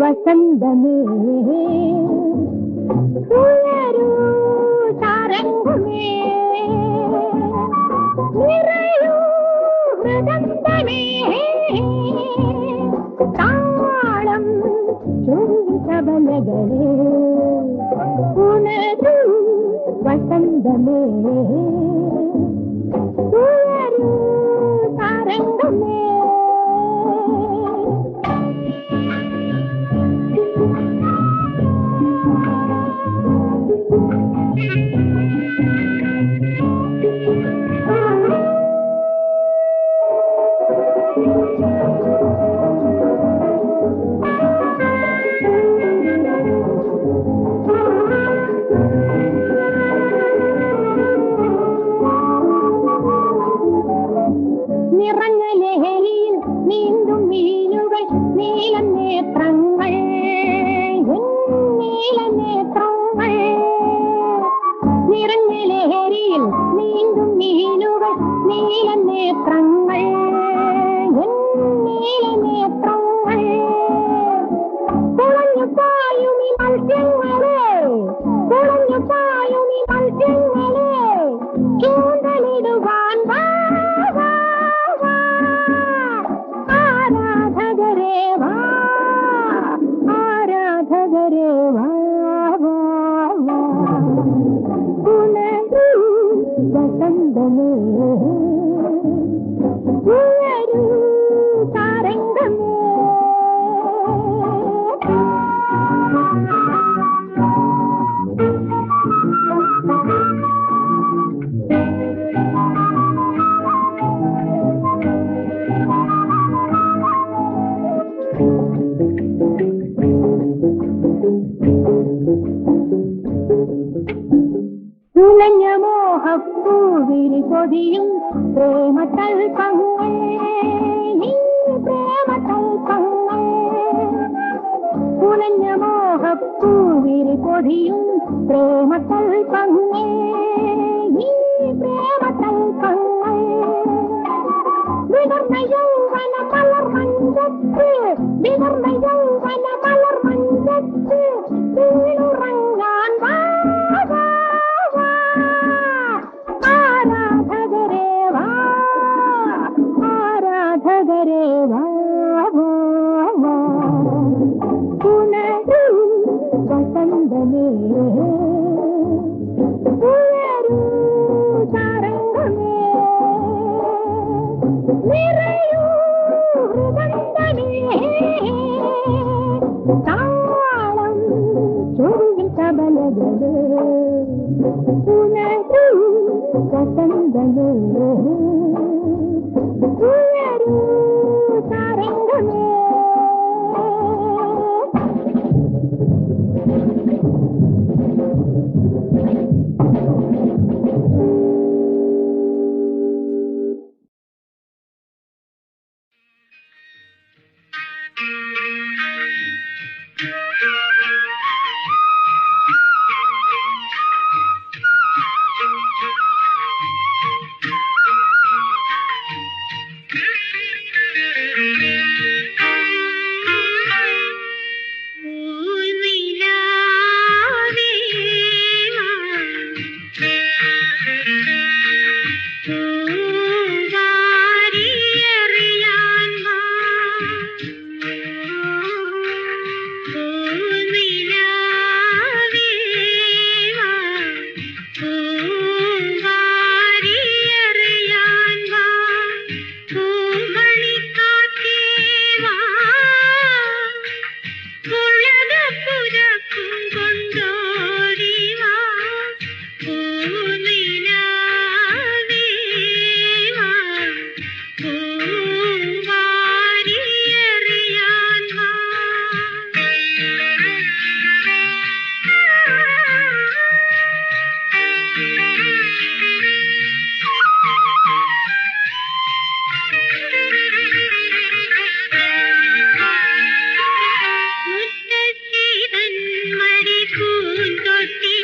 വസന്തമേ ഉയരൂ തരംഗമേ നിറയൂ ഹൃദന്തമേ താളം ചൊല്ലുകലകളേ ഉണരും വസന്തമേ पसंद ले கட்டி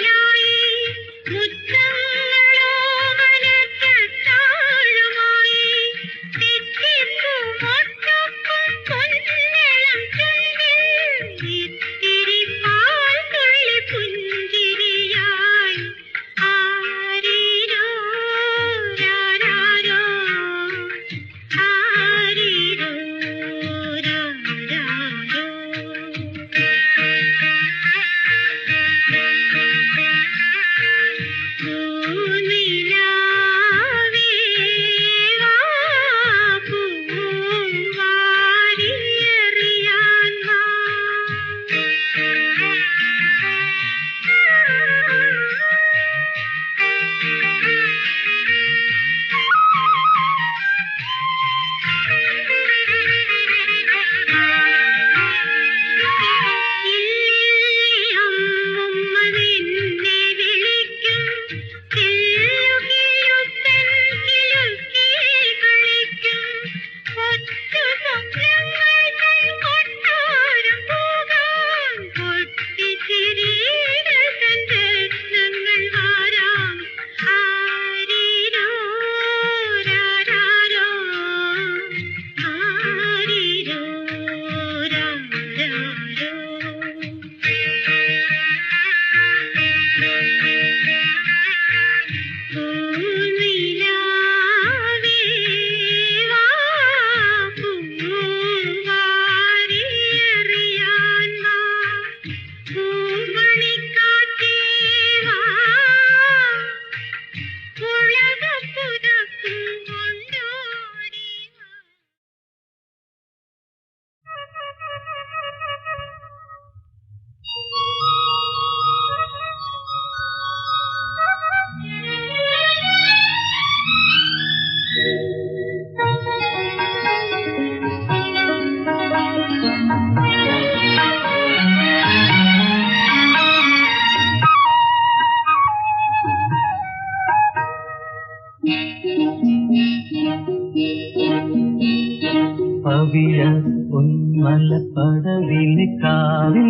ഉന്മല കാവിൽ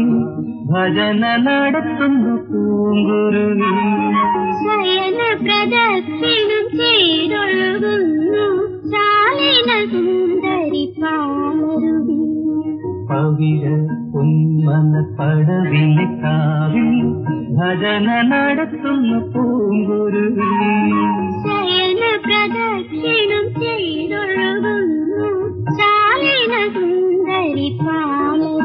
ഭജന നടത്തുന്നു പൂങ്കുരുവി ശയന പ്രദക്ഷിണം ചെയ്തൊഴുകുന്നു. ശാലിന സുന്ദരി പാലരുവി പവിഴ ഉന്മല പടവിന് കാവിൽ ഭജന നടത്തുന്നു പൂങ്കുരുവി ശയന പ്രദക്ഷിണം ചെയ്തൊഴുകുന്നു. ശാലിന സുന്ദരി പാലരുവി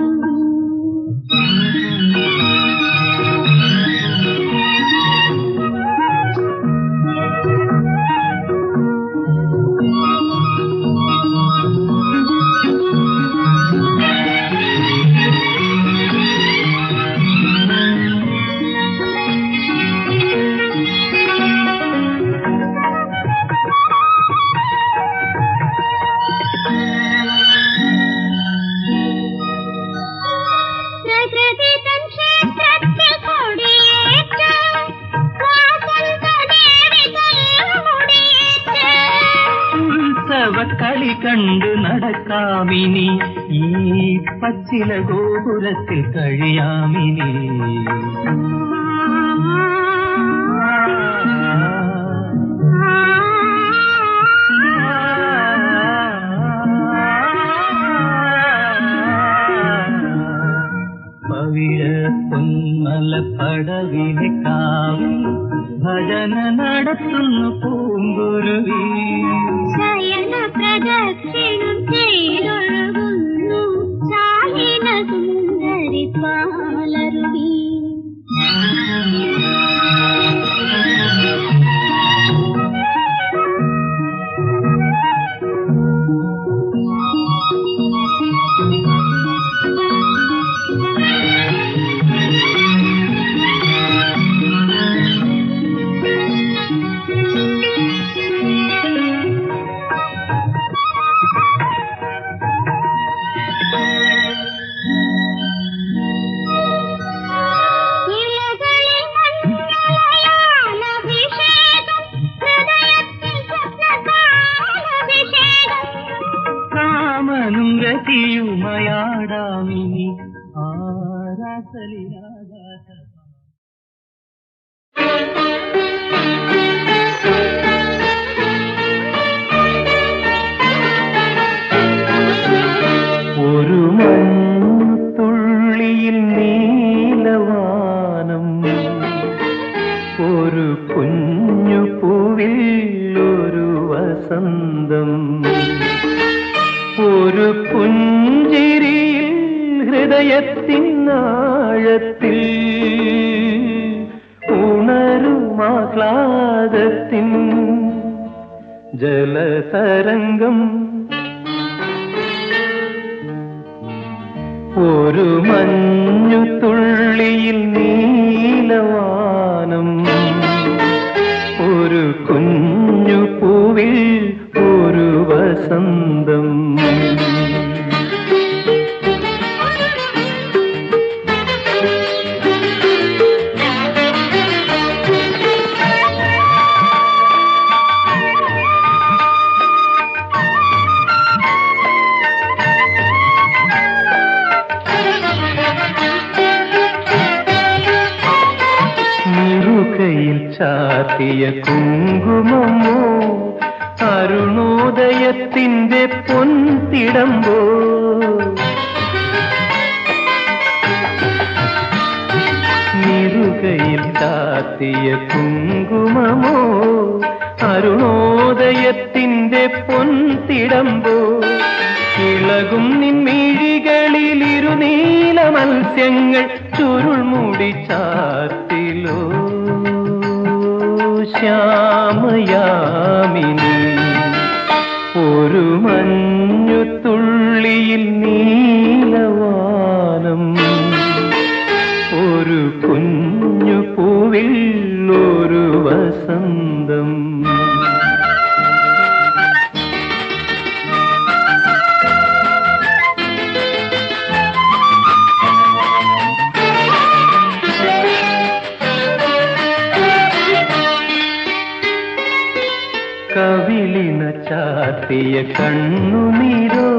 നടക്കാമിനി ഈ പച്ചില ഗോപുരത്തിൽ കഴിയാമിനി. പവിഴ പൊന്മല പടവിനെ കാവി ഭജന നടത്തുന്നു പൂങ്കുരുവി. ശയന പ്രദക്ഷിണം ചെയ്തൊഴുകുന്നു ഞാനും രതിയുമയാടാമിനി ആരാസലിനാ ഹൃദയത്തിൻ ആഴത്തിൽ ഉണരുമാഹ്ലാദത്തിൻ ജലതരംഗം ഒരു മഞ്ഞു തുള്ളിയിൽ ചാത്തിയ കുങ്കുമമോ അരുണോദയത്തിന്റെ പൊൻതിടമ്പോ. നിറുകയിൽ ചാത്തിയ കുങ്കുമമോ അരുണോദയത്തിന്റെ പൊൻതിടമ്പോ. ഇളകും നിൻമിഴികളിൽ ഇരുനീല മത്സ്യങ്ങൾ ചുരുൾമൂടി ചാത്തിലോ. ശ്യാമയാമിനി. ഒരു മഞ്ഞു ചാത്തിയ കണ്ണുനീരോ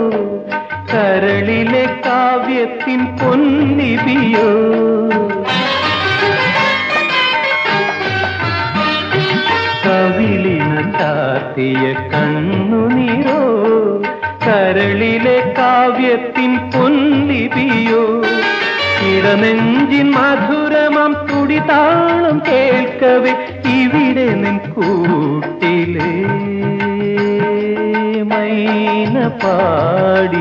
കരളിലെ കാവ്യത്തിൻ പൊന്നിപിയോ കവിളിന കണ്ണു കണ്ണുനീരോ? കരളിലെ കാവ്യത്തിൻ പൊന്നിപിയോ ഇടനെഞ്ചിൻ മധുരമം തുടിതാളം കേൾക്കവേ ഇവിടെ കൂട്ടിലേ பாட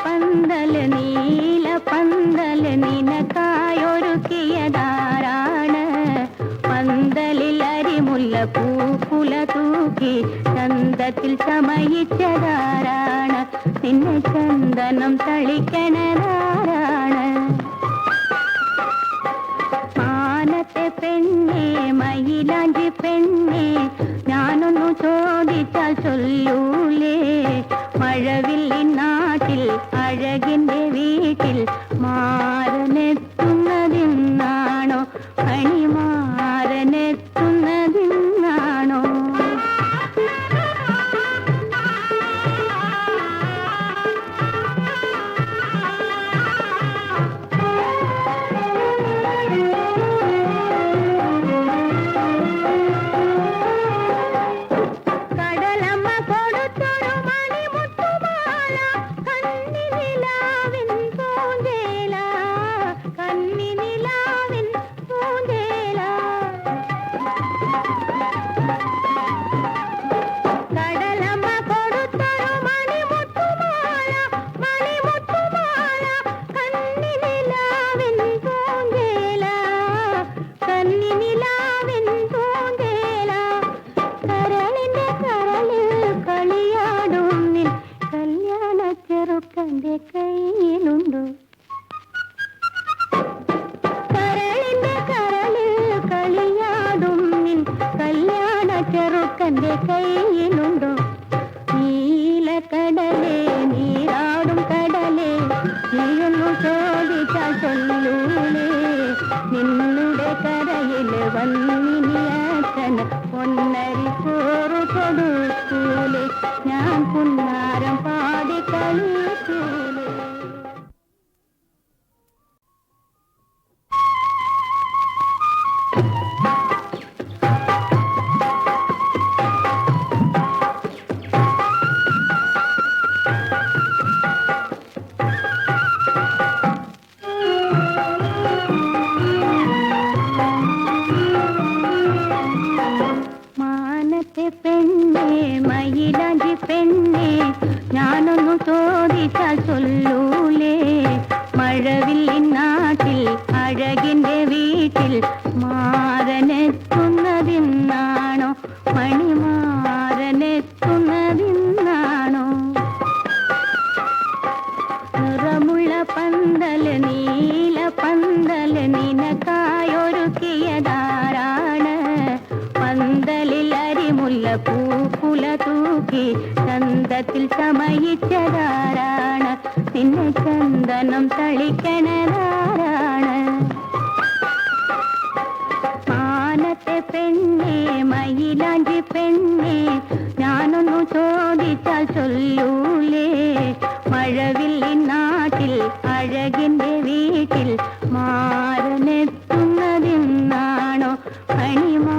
പന്തൽ നീല പന്തൽ നിനക്കായൊരുക്കിയതാരാണ്? പന്തലിൽ അരിമുല്ല പൂക്കുല തൂക്കി ചന്തത്തിൽ ചമയിച്ചതാരാണ്? നിന്നെ ചന്ദനം തളിക്കണതാരാണ്? മാനത്തെ പെണ്ണേ മയിലാഞ്ചി പെണ്ണേ ഞാനൊന്നു ചോദിച്ചാൽ ചൊല്ലൂലേ മഴവില്ലിൻ നാട്ടിൽ അഴകിന്റെ വീട്ടിൽ മാറനെത്തുന്നതിന്നാണോ வந்த നെഞ്ചത്തെ പെണ്ണേ മയിലാഞ്ചി പെണ്ണേ ഞാനൊന്നു ചോദിച്ചാൽ ചൊല്ലൂ ചന്ദനം തളിക്കണതാരാണ് മാനത്തെ പെണ്ണെ മയിലാഞ്ചി പെണ്ണെ ഞാനൊന്നു ചോദിച്ചാൽ ചൊല്ലൂലേ. മഴവിൽ നാട്ടിൽ അഴകിന്റെ വീട്ടിൽ മാരനെത്തുന്നതിന്നാണോ പണിമാ